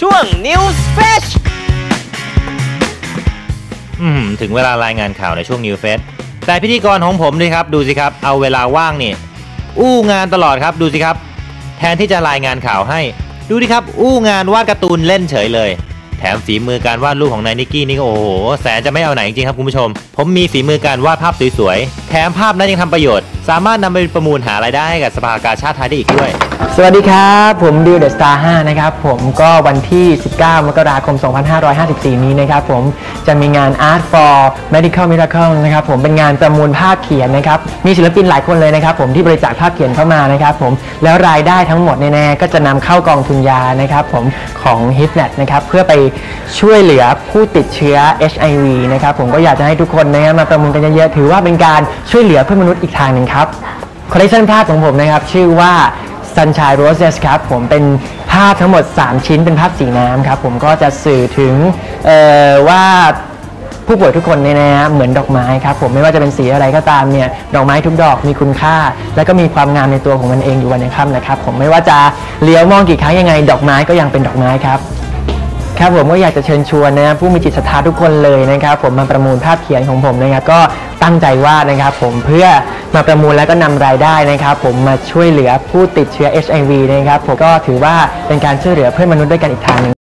ช่วง News Flash อืมถึงเวลารายงานข่าวในช่วง New f e s แต่พิธีกรของผมนี่ครับ ดูสิครับ เอาเวลาว่างนี่ อู้งานตลอดครับดูสิครับ แทนที่จะรายงานข่าวให้ ดูดิครับ อู้งานวาดการ์ตูนเล่นเฉยเลย แถมฝีมือการวาดรูปของนายนิกกี้นี่ก็โอ้โหแสนจะไม่เอาไหนจริงครับคุณผู้ชม ผมมีฝีมือการวาดภาพสวยๆแถมภาพนั้นยังทำประโยชน์ สามารถนำไปประมูลหารายได้ให้กับสภากาชาติไทยได้อีกด้วย สวัสดีครับ ผมดิวเดอะสตาร์5นะครับ ผมก็วันที่ 19 มกราคม 2554 นี้นะครับ ผมจะมีงาน Art for Medical Miracle นะครับ ผมเป็นงานประมูลภาพเขียนนะครับ มีศิลปินหลายคนเลยนะครับ ผมที่บริจาคภาพเขียนเข้ามานะครับ ผมแล้วรายได้ทั้งหมดแน่ๆก็จะนำเข้ากองทุนยานะครับ ผมของ h i p n e t นะครับ เพื่อไปช่วยเหลือผู้ติดเชื้อ HIV นะครับ ผมก็อยากจะให้ทุกคนนะครับมาประมูลกันเยอะๆถือว่าเป็นการช่วยเหลือเพื่อนมนุษย์อีกทางหนึ่งครับคอลเลคชันภาพของผมนะครับ ชื่อว่า Sunshine Roses ครับผมเป็นภาพทั้งหมด 3 ชิ้นเป็นภาพสีน้ำครับผมก็จะสื่อถึงว่าผู้ป่วยทุกคนเนี่ยนะฮะเหมือนดอกไม้ครับผมไม่ว่าจะเป็นสีอะไรก็ตามเนี่ยดอกไม้ทุกดอกมีคุณค่า และก็มีความงามในตัวของมันเองอยู่วันในค่ำนะครับผมไม่ว่าจะเลี้ยวมองกี่ครั้งยังไง ดอกไม้ก็ยังเป็นดอกไม้ครับ ครับผมก็อยากจะเชิญชวนนะครับผู้มีจิตศรัทธาทุกคนเลยนะครับ ผมมาประมูลภาพเขียนของผมนะครับก็ตั้งใจวาดนะครับ ผมเพื่อมาประมูลแล้วก็นำรายได้นะครับ ผมมาช่วยเหลือผู้ติดเชื้อ HIV นะครับผมก็ถือว่าเป็นการช่วยเหลือเพื่อนมนุษย์ด้วยกันอีกทางหนึ่ง